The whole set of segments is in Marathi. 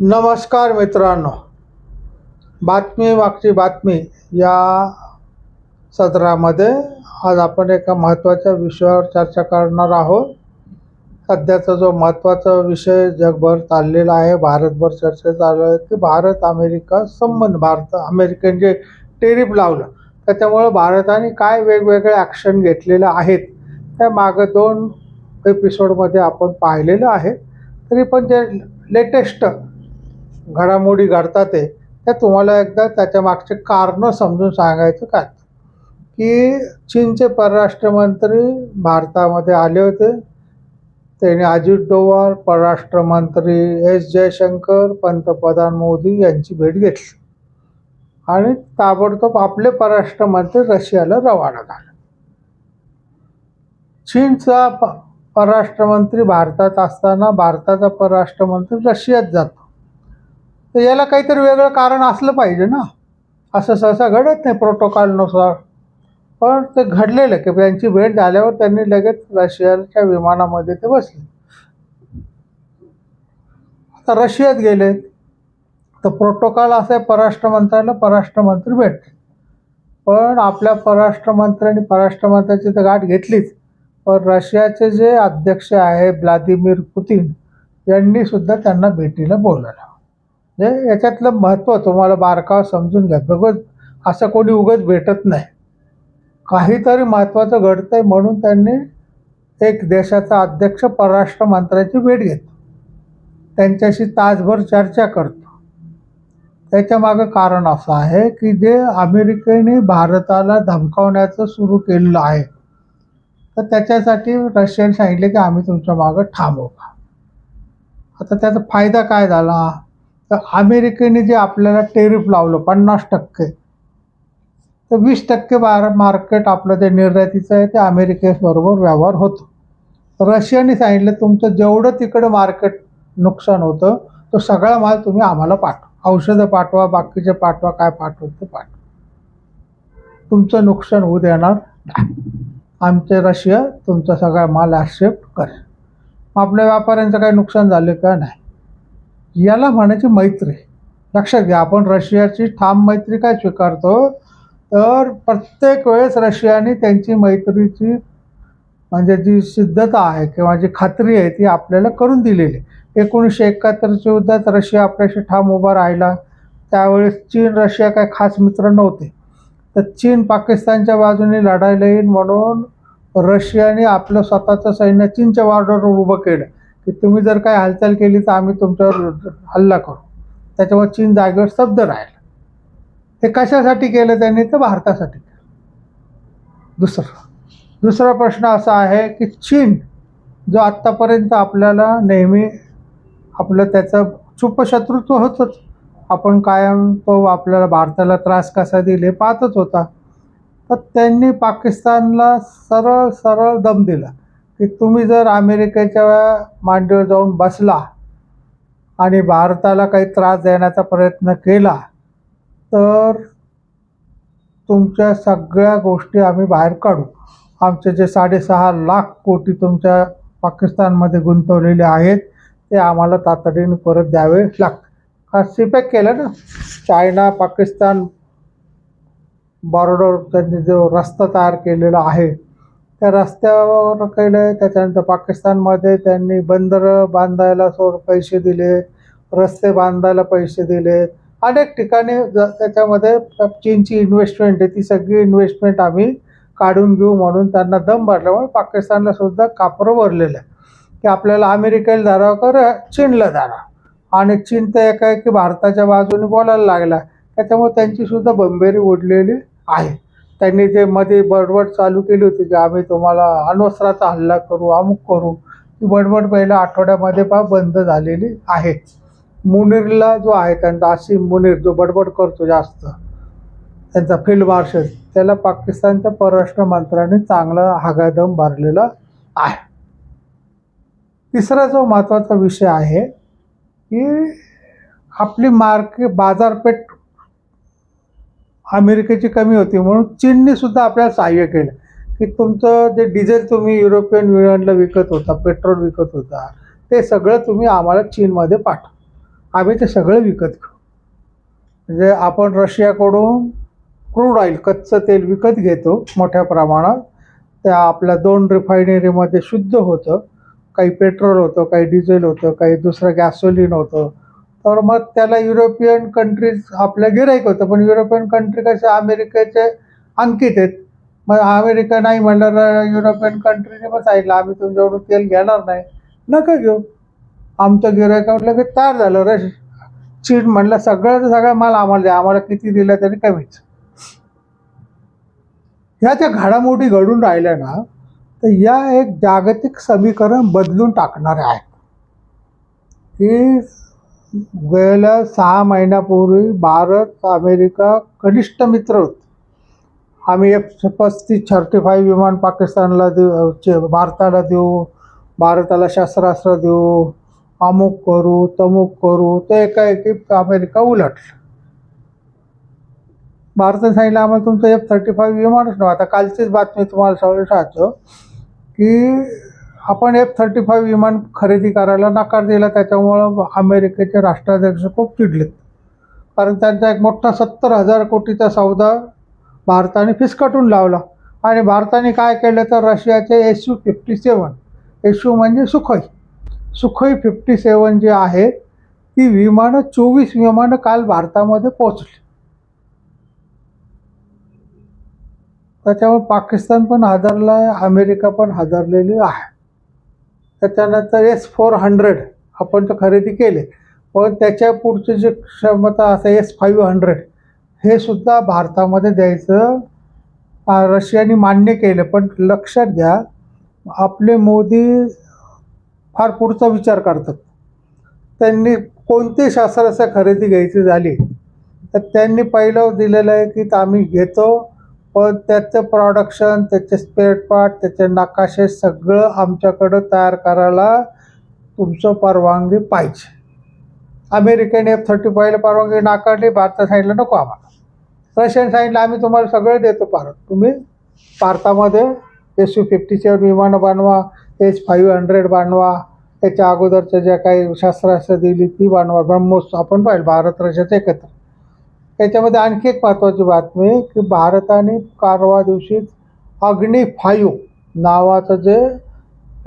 नमस्कार मित्रांनो. बातमी मागची बातमी या सत्रामध्ये आज आपण एका महत्त्वाच्या विषयावर चर्चा करणार आहोत. सध्याचा जो महत्त्वाचा विषय जगभर चाललेला आहे भारतभर चर्चा चालू आहे की भारत अमेरिका संबंध भारत अमेरिकन जे टेरिप लावलं त्याच्यामुळं भारताने काय वेगवेगळे ॲक्शन घेतलेले आहेत त्या मागं दोन एपिसोडमध्ये आपण पाहिलेलं आहे. तरी पण जे लेटेस्ट घडामोडी घडतात ते त्या तुम्हाला एकदा त्याच्या मागचे कारणं समजून सांगायचं काय की चीनचे परराष्ट्रमंत्री भारतामध्ये आले होते. त्यांनी अजित डोवाल परराष्ट्रमंत्री एस जयशंकर पंतप्रधान मोदी यांची भेट घेतली. आणि ताबडतोब आपले परराष्ट्रमंत्री रशियाला रवाना झाले. चीनचा प परराष्ट्रमंत्री भारतात असताना भारताचा परराष्ट्रमंत्री रशियात जातो. तर याला काहीतरी वेगळं कारण असलं पाहिजे ना. असं सहसा घडत नाही प्रोटोकॉलनुसार पण ते घडलेलं की त्यांची भेट झाल्यावर त्यांनी लगेच रशियाच्या विमानामध्ये ते बसले. आता रशियात गेले तर प्रोटोकॉल असं आहे परराष्ट्र मंत्राल परराष्ट्रमंत्री भेटते पण आपल्या परराष्ट्रमंत्र्यांनी परराष्ट्रमंत्र्याची तर गाठ घेतलीच. पण रशियाचे जे अध्यक्ष आहे व्लादिमीर पुतीन यांनी सुद्धा त्यांना भेटीला बोलवलं. म्हणजे याच्यातलं महत्त्व तुम्हाला बारकाव समजून घ्या. बघत असं कोणी उगत भेटत नाही. काहीतरी महत्त्वाचं घडतं आहे म्हणून त्यांनी एक देशाचा अध्यक्ष परराष्ट्र मंत्र्याची भेट घेतो त्यांच्याशी तासभर चर्चा करतो. त्याच्यामागं कारण असं आहे की जे अमेरिकेने भारताला धमकावण्याचं सुरू केलेलं आहे तर त्याच्यासाठी रशियाने सांगितले की आम्ही तुमच्या मागं थांबवू का? आता त्याचा फायदा काय झाला? तर अमेरिकेने जे आपल्याला टेरिफ लावलं पन्नास टक्के. तर वीस टक्के बार मार्केट आपलं जे निर्यातीचं आहे ते अमेरिकेबरोबर व्यवहार होतो. रशियाने सांगितलं तुमचं जेवढं तिकडं मार्केट नुकसान होतं तो सगळा माल तुम्ही आम्हाला पाठवा. औषधं पाठवा बाकीचे पाठवा काय पाठवत ते पाठवा. तुमचं नुकसान होऊ देणार नाही. आमचे रशिया तुमचा सगळा माल ॲक्सेप्ट करेल. मग आपल्या व्यापाऱ्यांचं काही नुकसान झालं का नाही? याला म्हणायची मैत्री. लक्षात घ्या आपण रशियाची ठाम मैत्री काय स्वीकारतो? तर प्रत्येक वेळेस रशियाने त्यांची मैत्रीची म्हणजे जी सिद्धता आहे किंवा जी खात्री आहे ती आपल्याला करून दिलेली. एकोणीसशे एकाहत्तरच्या युद्धात रशिया आपल्याशी ठाम उभा राहिला. त्यावेळेस चीन रशिया काय खास मित्र नव्हते. तर चीन पाकिस्तानच्या बाजूने लढायला येईल म्हणून रशियाने आपलं स्वतःचं सैन्य चीनच्या बॉर्डरवर उभं केलं. की तुम्ही जर काही हालचाल केली तर आम्ही तुमच्यावर हल्ला करू. त्याच्यामुळे चीन जागेवर स्तब्ध राहिला. हे कशासाठी केलं त्यांनी? तर भारतासाठी केलं. दुसरं दुसरा प्रश्न असा आहे की चीन जो आत्तापर्यंत आपल्याला नेहमी आपलं त्याचं चुपशत्रुत्व होतंच. आपण कायम तो आपल्याला भारताला त्रास कसा दिले पाहतच होता. तर त्यांनी पाकिस्तानला सरळ सरळ दम दिला. की तुम्ही जर अमेरिकेच्या मांडीवर जाऊन बसला आणि भारताला काही त्रास देण्याचा प्रयत्न केला तर तुमच्या सगळ्या गोष्टी आम्ही बाहेर काढू. आमचे जे साडेसहा लाख कोटी तुमच्या पाकिस्तानमध्ये गुंतवलेले आहेत ते आम्हाला तातडीने परत द्यावे लागतात हा सीपॅक केलं ना? चायना पाकिस्तान बॉर्डर त्यांनी जो रस्ता तयार केलेला आहे त्या रस्त्यावर केलं आहे त्याच्यानंतर पाकिस्तानमध्ये त्यांनी बंदरं बांधायला सोड पैसे दिले. रस्ते बांधायला पैसे दिले. अनेक ठिकाणी ज त्याच्यामध्ये चीनची इन्व्हेस्टमेंट आहे. ती सगळी इन्व्हेस्टमेंट आम्ही काढून घेऊ म्हणून त्यांना दम भरल्यामुळे पाकिस्तानला सुद्धा कापरं भरलेलं. आहे की आपल्याला अमेरिकेला धरावं कर चीनला धरावं आणि चीन तर एका की भारताच्या बाजूने बोलायला लागला. त्याच्यामुळे त्यांची सुद्धा बंबेरी उडलेली आहे. त्यांनी जे मध्ये बडबड चालू केली होती की आम्ही तुम्हाला अण्वस्त्राचा हल्ला करू अमुक करू ती बडबड पहिल्या आठवड्यामध्ये पा बंद झालेली आहे. मुनीरला जो आहे त्यांचा आसिम मुनीर जो बडबड करतो जास्त त्यांचा फील्ड मार्शल त्याला पाकिस्तानच्या परराष्ट्र मंत्र्यांनी चांगला हागादम भरलेला आहे. तिसरा जो महत्त्वाचा विषय आहे की आपली मार्के बाजारपेठ अमेरिकेची कमी होती म्हणून चीनने सुद्धा आपल्याला सहाय्य केलं. की तुमचं जे डिझेल तुम्ही युरोपियन युनियनला विकत होता पेट्रोल विकत होता ते सगळं तुम्ही आम्हाला चीनमध्ये पाठवा. आम्ही ते सगळं विकत घेऊ. म्हणजे आपण रशियाकडून क्रूड ऑइल कच्चं तेल विकत घेतो मोठ्या प्रमाणात. त्या आपल्या दोन रिफायनरीमध्ये शुद्ध होतं. काही पेट्रोल होतं काही डिझेल होतं काही दुसरं गॅसोलिन होतं. तर मग त्याला युरोपियन कंट्रीज आपलं गिराईक होतं. पण युरोपियन कंट्री कसे अमेरिकेचे अंकित आहेत. मग अमेरिका नाही म्हणलं युरोपियन कंट्रीने मग सांगितलं आम्ही तुमच्याकडून तेल घेणार नाही. नका घेऊ. आमचं गिरायक लगेच तयार झालं. रे चीन म्हणलं सगळं सगळं माल आम्हाला द्या. आम्हाला किती दिलं तरी कमीच. ह्या ज्या घडामोडी घडून राहिल्या ना तर या एक जागतिक समीकरण बदलून टाकणारे आहेत. की गेल्या सहा महिन्यापूर्वी भारत अमेरिका कनिष्ठ मित्र होते. आम्ही एफ पस्तीस थर्टी फाय विमान पाकिस्तानला देऊ चे- भारताला देऊ भारताला शस्त्रास्त्र देऊ अमुक करू तमुक करू ते एकाएकी अमेरिका उलटलं. भारताने सांगितलं आम्हाला तुमचं एफ थर्टी फाईव्ह विमानच नव्हतं आता कालचीच बातमी तुम्हाला सगळं सांगतो की आपण एफ थर्टी फाईव्ह विमान खरेदी करायला नकार दिला त्याच्यामुळं अमेरिकेचे राष्ट्राध्यक्ष खूप चिडलेत. कारण त्यांचा एक मोठा सत्तर हजार कोटीचा सौदा भारताने फिसकटून लावला. आणि भारताने काय केलं तर रशियाचे S U fifty seven S U म्हणजे सुखोई. सुखोई फिफ्टी सेवन जे आहे ती विमानं चोवीस विमानं काल भारतामध्ये पोचली त्याच्यामुळे पाकिस्तान पण हादरला आहे अमेरिका पण हादरलेली आहे. त्याच्यानंतर एस फोर हंड्रेड आपण तर खरेदी केले. पण त्याच्या पुढची जी क्षमता असं एस फाईव्ह हंड्रेड हे सुद्धा भारतामध्ये द्यायचं रशियाने मान्य केलं. पण लक्षात घ्या आपले मोदी फार पुढचा विचार करतात. त्यांनी कोणती शस्त्रास्त्र खरेदी घ्यायची झाली? तर त्यांनी पहिलं दिलेलं आहे की आम्ही घेतो पण त्याचं प्रॉडक्शन त्याचे स्पेअर पार्ट त्याचे नकाशे सगळं आमच्याकडं तयार करायला तुमचं परवानगी पाहिजे. अमेरिकेने एफ थर्टी फायला परवानगी नाकारली भारतात सांगितलं नको आम्हाला. रशियन सांगितलं आम्ही तुम्हाला सगळं देतो भारत तुम्ही भारतामध्ये एस यू फिफ्टी सेवन विमानं बनवा एच फाईव्ह हंड्रेड बांधवा त्याच्या अगोदरच्या ज्या काही शस्त्रास्त्र दिली ती बांधवा ब्रह्मोस आपण पाहिलं भारत रशियाचं एकत्र. त्याच्यामध्ये आणखी एक महत्त्वाची बातमी की भारताने कारवा दिवशीच अग्नी फायू नावाचं जे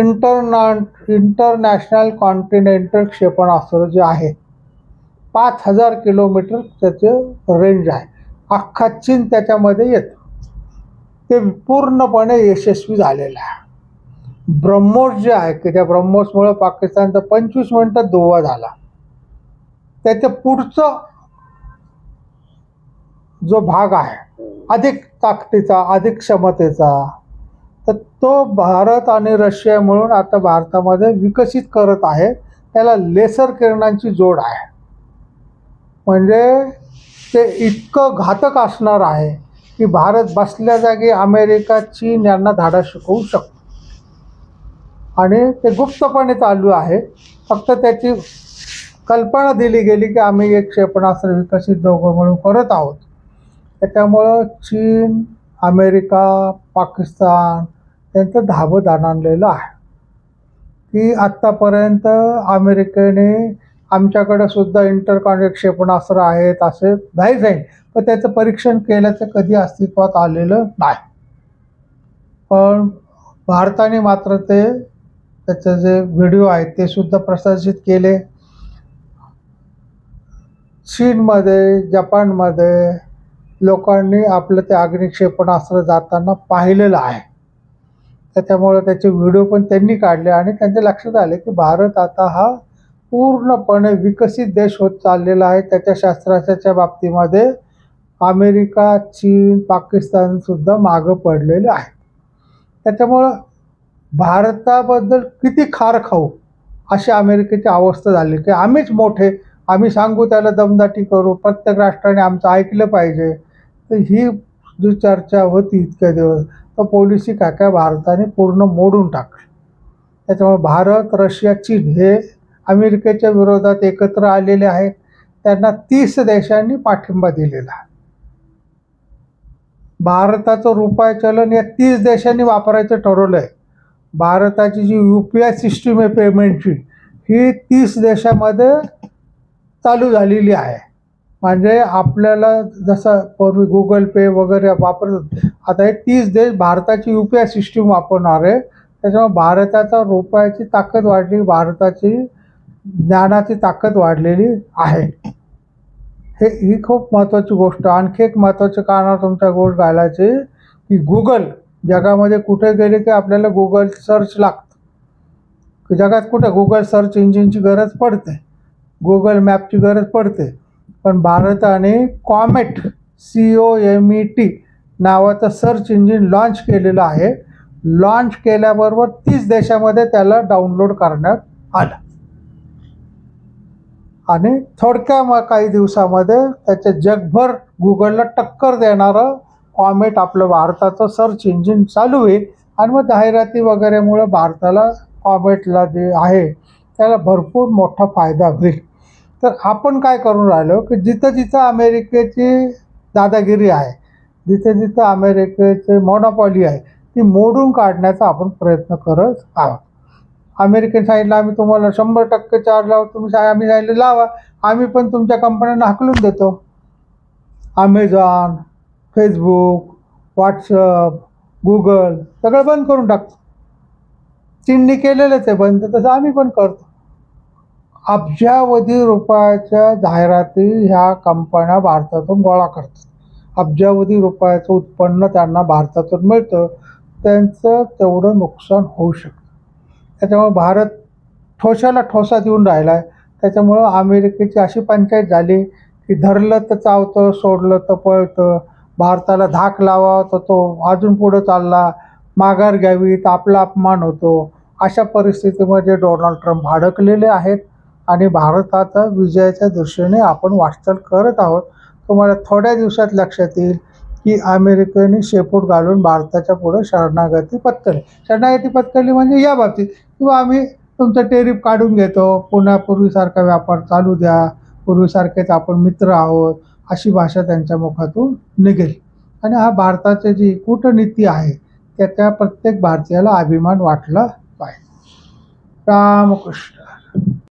इंटरना इंटरनॅशनल कॉन्टिनेंटल क्षेपणास्त्र जे आहे पाच हजार किलोमीटर त्याचे रेंज आहे. अख्खा चीन त्याच्यामध्ये येतं. ते पूर्णपणे यशस्वी झालेलं आहे. ब्रह्मोस जे आहे की त्या ब्रह्मोसमुळं पाकिस्तानचा पंचवीस मिनटात दुवा झाला. त्याच्या पुढचं जो भाग आहे अधिक ताकदीचा अधिक क्षमतेचा तर तो भारत आणि रशिया मिळून आता भारतामध्ये विकसित करत आहे. त्याला लेसर किरणांची जोड आहे. म्हणजे ते इतकं घातक असणार आहे की भारत बसल्या जागी अमेरिका चीन यांना धाडा शिकवू शकतो. आणि ते गुप्तपणे चालू आहे. फक्त त्याची कल्पना दिली गेली की आम्ही एक क्षेपणास्त्र विकसित दोघं म्हणून करत आहोत. त्याच्यामुळं चीन अमेरिका पाकिस्तान यांचं धाबं जाणवलेलं आहे. की आत्तापर्यंत अमेरिकेने आमच्याकडे सुद्धा इंटरकॉन्टेक्ट क्षेपणास्त्र आहेत असे नाही जाईल. पण त्याचं परीक्षण केल्याचं कधी अस्तित्वात आलेलं नाही. पण भारताने मात्र ते त्याचे जे व्हिडिओ आहेत ते सुद्धा प्रदर्शित केले. चीनमध्ये जपानमध्ये लोकांनी आपलं ते अग्निक्षेपणास्त्र जाताना पाहिलेलं आहे. त्याच्यामुळं त्याचे व्हिडिओ पण त्यांनी काढले आणि त्यांच्या लक्षात आले की भारत आता हा पूर्णपणे विकसित देश होत चाललेला आहे. त्याच्या शास्त्राच्या बाबतीमध्ये अमेरिका चीन पाकिस्तानसुद्धा मागं पडलेले आहे त्याच्यामुळं भारताबद्दल किती खार खाऊ अशी अमेरिकेची अवस्था झाली की आम्हीच मोठे आम्ही सांगू त्याला दमदाटी करू प्रत्येक राष्ट्राने आमचं ऐकलं पाहिजे. तर ही जी चर्चा होती इतक्या दिवस. तर पॉलिसी काय काय भारताने पूर्ण मोडून टाकली. त्याच्यामुळे भारत रशिया चीन हे अमेरिकेच्या विरोधात एकत्र आलेले आहेत. त्यांना तीस देशांनी पाठिंबा दिलेला आहे. भारताचं रुपये चलन या तीस देशांनी वापरायचं ठरवलं आहे भारताची जी यू पी आय सिस्टीम आहे पेमेंटची ही तीस देशामध्ये चालू झालेली आहे. म्हणजे आपल्याला जसं पूर्वी गुगल पे वगैरे वापरत आता हे तीस देश भारताची यू पी आय सिस्टीम वापरणार आहे. त्याच्यामुळे भारताचा रुपयाची ताकद वाढली भारताची ज्ञानाची ताकद वाढलेली आहे. हे ही खूप महत्त्वाची गोष्ट. आणखी एक महत्त्वाची कारण तुमच्या गोष्ट घालायची की गुगल जगामध्ये कुठे गेले की आपल्याला गुगल सर्च लागतं. की जगात कुठे गुगल सर्च इंजिनची गरज पडते. गुगल मॅपची गरज पडते. पण भारताने Comet C O M E T नावाचं सर्च इंजिन लॉन्च केलेलं आहे. लॉन्च केल्याबरोबर तीस देशामध्ये त्याला डाउनलोड करण्यात आलं. आणि थोडक्या मग काही दिवसामध्ये त्याच्या जगभर गुगलला टक्कर देणारं कॉमेट आपलं भारताचं सर्च इंजिन चालू होईल आणि मग जाहिराती वगैरेमुळे भारताला कॉमेटला जे आहे त्याला भरपूर मोठा फायदा होईल. तर आपण काय करून राहिलो की जिथं जिथं अमेरिकेची दादागिरी आहे जिथं जिथं अमेरिकेचे मोनोपॉली आहे ती मोडून काढण्याचा आपण प्रयत्न करत आहोत. अमेरिकन साईडला आम्ही तुम्हाला शंभर टक्के चार्ज लावू तुम्ही सांगा आम्ही साईडला लावा आम्ही पण तुमच्या कंपन्यांना हाकलून देतो. अमेझॉन फेसबुक व्हॉट्सअप गुगल सगळं बंद करून टाकतो. चीननी केलेलंच आहे बंद तसं आम्ही पण करतो. अब्जावधी रुपयाच्या जाहिराती ह्या कंपन्या भारतातून गोळा करतात. अब्जावधी रुपयाचं उत्पन्न त्यांना भारतातून मिळतं. त्यांचं तेवढं नुकसान होऊ शकतं. त्याच्यामुळे भारत ठोशाला ठोसा देऊन राहिला आहे त्याच्यामुळं अमेरिकेची अशी पंचायत झाली की धरलं तर चावतं सोडलं तर पळतं. भारताला धाक लावा तर तो अजून पुढं चालला. माघार घ्यावी तर आपला अपमान होतो. अशा परिस्थितीमध्ये डोनाल्ड ट्रम्प अडकलेले आहेत. आणि भारताचा विजयाच्या दृष्टीने आपण वाटचाल करत आहोत. तुम्हाला थोड्या दिवसात लक्षात येईल की अमेरिकेने शेपूट घालून भारताच्या पुढं शरणागती पत्करली. शरणागती पत्करली म्हणजे या बाबतीत किंवा आम्ही तुमचं टेरिफ काढून घेतो पुन्हा पूर्वीसारखा व्यापार चालू द्या पूर्वीसारखेच आपण मित्र आहोत अशी भाषा त्यांच्या मुखातून निघेल. आणि हा भारताची जी कूटनीती आहे त्या त्या प्रत्येक भारतीयाला अभिमान वाटला पाहिजे. रामकृष्ण.